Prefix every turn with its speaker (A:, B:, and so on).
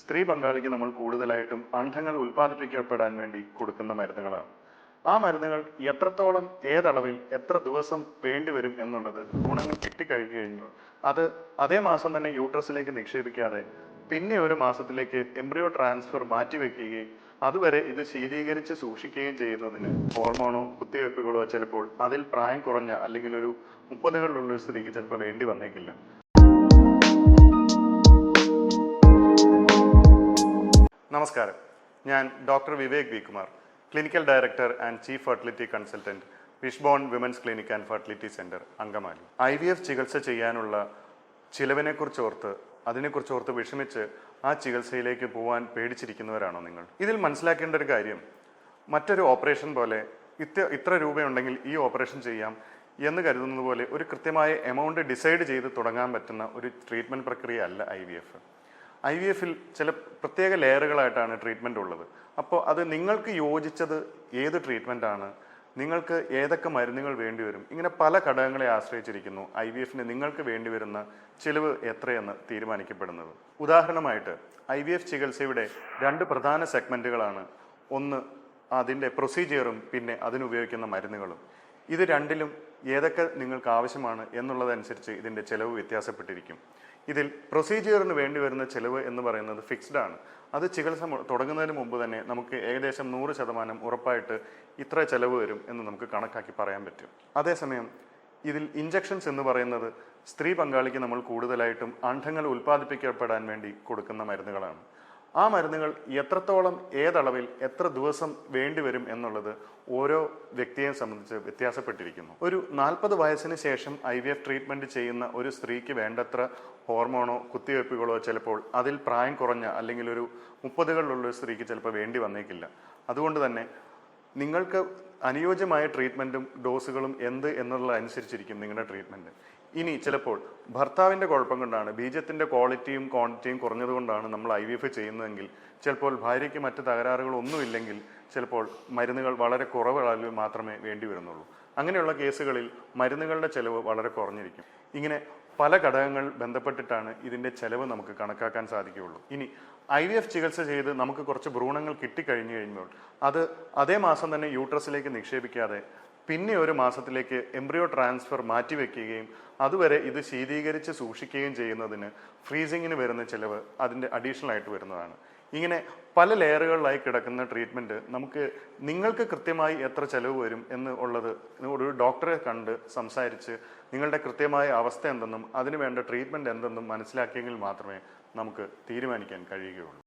A: സ്ത്രീ പങ്കാളിക്ക് നമ്മൾ കൂടുതലായിട്ടും അണ്ഡങ്ങൾ ഉൽപ്പാദിപ്പിക്കപ്പെടാൻ വേണ്ടി കൊടുക്കുന്ന മരുന്നുകളാണ്. ആ മരുന്നുകൾ എത്രത്തോളം ഏതളവിൽ എത്ര ദിവസം വേണ്ടിവരും എന്നുള്ളത് ഗുണങ്ങൾ കിട്ടിക്കഴിഞ്ഞു കഴിഞ്ഞു അത് അതേ മാസം തന്നെ യൂട്രസിലേക്ക് നിക്ഷേപിക്കാതെ പിന്നെ ഒരു മാസത്തിലേക്ക് എംബ്രിയോ ട്രാൻസ്ഫർ മാറ്റിവെക്കുകയും അതുവരെ ഇത് ശീതീകരിച്ച് സൂക്ഷിക്കുകയും ചെയ്യുന്നതിന് ഹോർമോണോ കുത്തിവയ്പ്പുകളോ ചിലപ്പോൾ അതിൽ പ്രായം കുറഞ്ഞ അല്ലെങ്കിൽ ഒരു മുപ്പതുകളിലുള്ള ഒരു സ്ത്രീക്ക് ചിലപ്പോൾ വേണ്ടി വന്നേക്കില്ല. നമസ്കാരം. ഞാൻ doctor Vivek V Kumar clinical director and chief fertility consultant Wishbone women's clinic and fertility centre Angamaly. I V F ചികിത്സ ചെയ്യാനുള്ള ചിലവിനെക്കുറിച്ച് ഓർത്ത് അതിനെക്കുറിച്ച് ഓർത്ത് വിഷമിച്ച് ആ ചികിത്സയിലേക്ക് പോകാൻ പേടിച്ചിരിക്കുന്നവരാണോ നിങ്ങൾ? ഇതിൽ മനസ്സിലാക്കേണ്ട ഒരു കാര്യം മറ്റൊരു ഓപ്പറേഷൻ പോലെ ഇത്ര ഇത്ര രൂപയുണ്ടെങ്കിൽ ഈ ഓപ്പറേഷൻ ചെയ്യാം എന്ന് കരുതുന്നത് പോലെ ഒരു കൃത്യമായ എമൗണ്ട് ഡിസൈഡ് ചെയ്ത് തുടങ്ങാൻ പറ്റുന്ന ഒരു ട്രീറ്റ്മെന്റ് പ്രക്രിയ അല്ല I V F. I V എഫിൽ ചില പ്രത്യേക ലെയറുകളായിട്ടാണ് ട്രീറ്റ്മെന്റ് ഉള്ളത്. അപ്പോൾ അത് നിങ്ങൾക്ക് യോജിച്ചത് ഏത് ട്രീറ്റ്മെന്റാണ് നിങ്ങൾക്ക് ഏതൊക്കെ മരുന്നുകൾ വേണ്ടിവരും ഇങ്ങനെ പല ഘടകങ്ങളെ ആശ്രയിച്ചിരിക്കുന്നു ഐ വി എഫിന് നിങ്ങൾക്ക് വേണ്ടിവരുന്ന ചിലവ് എത്രയെന്ന് തീരുമാനിക്കപ്പെടുന്നത്. ഉദാഹരണമായിട്ട് ഐ വി എഫ് ചികിത്സയുടെ രണ്ട് പ്രധാന സെഗ്മെന്റുകളാണ് ഒന്ന് അതിന്റെ പ്രൊസീജിയറും പിന്നെ അതിനുപയോഗിക്കുന്ന മരുന്നുകളും. ഇത് രണ്ടിലും ഏതൊക്കെ നിങ്ങൾക്ക് ആവശ്യമാണ് എന്നുള്ളതനുസരിച്ച് ഇതിന്റെ ചിലവ് വ്യത്യാസപ്പെട്ടിരിക്കും. ഇതിൽ പ്രൊസീജിയറിന് വേണ്ടി വരുന്ന ചിലവ് എന്ന് പറയുന്നത് ഫിക്സ്ഡ് ആണ്. അത് ചികിത്സ തുടങ്ങുന്നതിന് മുമ്പ് തന്നെ നമുക്ക് ഏകദേശം നൂറ് ശതമാനം ഉറപ്പായിട്ട് ഇത്ര ചിലവ് വരും എന്ന് നമുക്ക് കണക്കാക്കി പറയാൻ പറ്റും. അതേസമയം ഇതിൽ ഇഞ്ചക്ഷൻസ് എന്ന് പറയുന്നത് സ്ത്രീ പങ്കാളിക്ക് നമ്മൾ കൂടുതലായിട്ടും അണ്ഡങ്ങൾ ഉൽപ്പാദിപ്പിക്കപ്പെടാൻ വേണ്ടി കൊടുക്കുന്ന മരുന്നുകളാണ്. ആ മരുന്നുകൾ എത്രത്തോളം ഏതളവിൽ എത്ര ദിവസം വേണ്ടിവരും എന്നുള്ളത് ഓരോ വ്യക്തിയെ സംബന്ധിച്ച് വ്യത്യാസപ്പെട്ടിരിക്കുന്നു. ഒരു നാൽപ്പത് വയസ്സിന് ശേഷം ഐ വി എഫ് ട്രീറ്റ്മെന്റ് ചെയ്യുന്ന ഒരു സ്ത്രീക്ക് വേണ്ടത്ര ഹോർമോണോ കുത്തിവയ്പ്പുകളോ ചിലപ്പോൾ അതിൽ പ്രായം കുറഞ്ഞ അല്ലെങ്കിൽ ഒരു മുപ്പതുകളിലുള്ള ഒരു സ്ത്രീക്ക് ചിലപ്പോൾ വേണ്ടി വന്നേക്കില്ല. അതുകൊണ്ട് തന്നെ നിങ്ങൾക്ക് അനുയോജ്യമായ ട്രീറ്റ്മെന്റും ഡോസുകളും എന്ത് എന്നുള്ളത് അനുസരിച്ചിരിക്കും നിങ്ങളുടെ ട്രീറ്റ്മെന്റ് ഇനി ചിലപ്പോൾ ഭർത്താവിന്റെ കുഴപ്പം കൊണ്ടാണ് ബീജത്തിന്റെ ക്വാളിറ്റിയും ക്വാണ്ടിറ്റിയും കുറഞ്ഞതുകൊണ്ടാണ് നമ്മൾ ഐ വി എഫ് ചെയ്യുന്നതെങ്കിൽ ചിലപ്പോൾ ഭാര്യയ്ക്ക് മറ്റ് തകരാറുകളൊന്നുമില്ലെങ്കിൽ ചിലപ്പോൾ മരുന്നുകൾ വളരെ കുറവ് അളവിൽ മാത്രമേ വേണ്ടി വരുന്നുള്ളൂ. അങ്ങനെയുള്ള കേസുകളിൽ മരുന്നുകളുടെ ചെലവ് വളരെ കുറഞ്ഞിരിക്കും. ഇങ്ങനെ പല ഘടകങ്ങൾ ബന്ധപ്പെട്ടിട്ടാണ് ഇതിന്റെ ചെലവ് നമുക്ക് കണക്കാക്കാൻ സാധിക്കുകയുള്ളൂ. ഇനി ഐ വി എഫ് ചികിത്സ ചെയ്ത് നമുക്ക് കുറച്ച് ഭ്രൂണങ്ങൾ കിട്ടിക്കഴിഞ്ഞു കഴിയുമ്പോൾ അത് അതേ മാസം തന്നെ യൂട്രസിലേക്ക് നിക്ഷേപിക്കാതെ പിന്നെ ഒരു മാസത്തിലേക്ക് എംബ്രിയോ ട്രാൻസ്ഫർ മാറ്റിവെക്കുകയും അതുവരെ ഇത് ശീതീകരിച്ച് സൂക്ഷിക്കുകയും ചെയ്യുന്നതിന് ഫ്രീസിങ്ങിന് വരുന്ന ചിലവ് അതിന്റെ അഡീഷണൽ ആയിട്ട് വരുന്നതാണ്. ഇങ്ങനെ പല ലെയറുകളിലായി കിടക്കുന്ന ട്രീറ്റ്മെന്റ് നമുക്ക് നിങ്ങൾക്ക് കൃത്യമായി എത്ര ചിലവ് വരും എന്ന് ഉള്ളത് ഒരു ഡോക്ടറെ കണ്ട് സംസാരിച്ച് നിങ്ങളുടെ കൃത്യമായ അവസ്ഥ എന്തെന്നും അതിന് വേണ്ട ട്രീറ്റ്മെന്റ് എന്തെന്നും മനസ്സിലാക്കിയെങ്കിൽ മാത്രമേ നമുക്ക് തീരുമാനിക്കാൻ കഴിയുകയുള്ളൂ.